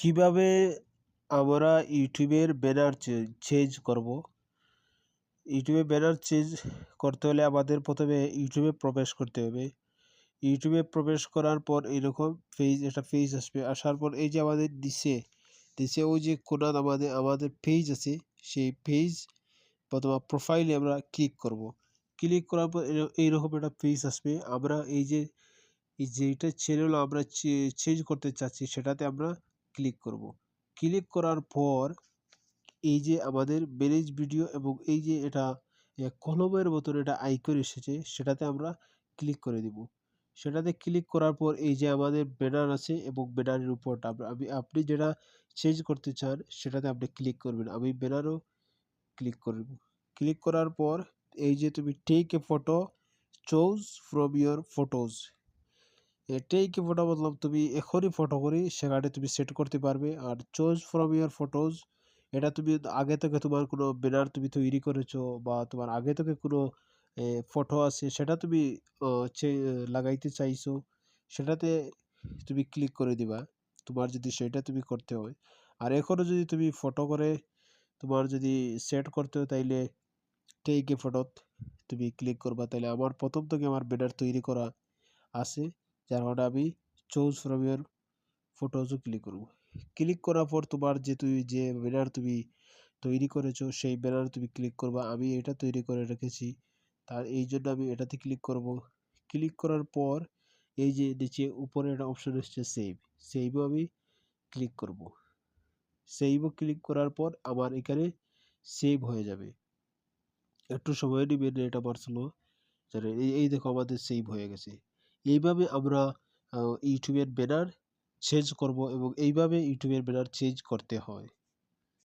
কীভাবে আমরা ইউটিউবের ব্যানার চেঞ্জ করব? ইউটিউবে ব্যানার চেঞ্জ করতে হলে আমাদের প্রথমে ইউটিউবে প্রবেশ করতে হবে। ইউটিউবে প্রবেশ করার পর এরকম পেজ একটা পেজ আসবে। আসার পর এই যে আমাদের দিছে দিছে ওই যে কোনার আমাদের আমাদের পেজ আছে, সেই পেজ বা তোমার প্রোফাইলে আমরা ক্লিক করব। ক্লিক করার পর এইরকম একটা পেজ আসবে। আমরা এই যে যেটা চ্যানেল আমরা চেঞ্জ করতে চাচ্ছি সেটাতে আমরা ক্লিক করব। ক্লিক করার পর এই যে আমাদের ম্যানেজ ভিডিও এবং এই যে এটা কলমের মতন এটা আইকন এসেছে, সেটাতে আমরা ক্লিক করে দিব। সেটাতে ক্লিক করার পর এই যে আমাদের ব্যানার আছে এবং ব্যানারের উপরটা আমি, আপনি যেটা চেঞ্জ করতে চান, সেটাতে আপনি ক্লিক করবেন। আমি ব্যানারও ক্লিক করব। ক্লিক করার পর এই যে তুমি take a photo choose from your photos take a photo মতলব তুমি এখনই ফটো করি সেখানে তুমি সেট করতে পারবে। আর চোজ ফ্রম ইয়োর ফটোজ এটা তুমি আগে থেকে তোমার কোনো ব্যানার তুমি তৈরি করেছ বা তোমার আগে থেকে কোনো ফটো আছে, সেটা তুমি লাগাইতে চাইছো, সেটাতে তুমি ক্লিক করে দিবা, তোমার যদি সেটা তুমি করতে হয়। আর এখনও যদি তুমি ফটো করে, তোমার যদি সেট করতে হয় তাইলে টেক এ ফটো তুমি ক্লিক করবা তাহলে আমার প্রথম থেকে আমার ব্যানার তৈরি করা আছে। যার কারণে আমি চুজ ফ্রম ইয়ার ফটোজও ক্লিক করব। ক্লিক করার পর তোমার যে তুমি যে ব্যানার তুমি তৈরি করেছ, সেই ব্যানার তুমি ক্লিক করবা। আমি এটা তৈরি করে রেখেছি। তার এই জন্য আমি এটাতে ক্লিক করব। ক্লিক করার পর এই যে নিচে উপরে একটা অপশন এসছে সেভ সেভও আমি ক্লিক করব। সেভও ক্লিক করার পর আমার এখানে সেভ হয়ে যাবে। একটু সময় নেবে নেট আমার এই দেখো আমাদের সেভ হয়ে গেছে। এইভাবে আমরা ইউটিউবের ব্যানার চেঞ্জ করব এবং এইভাবে ইউটিউবের ব্যানার চেঞ্জ করতে হয়।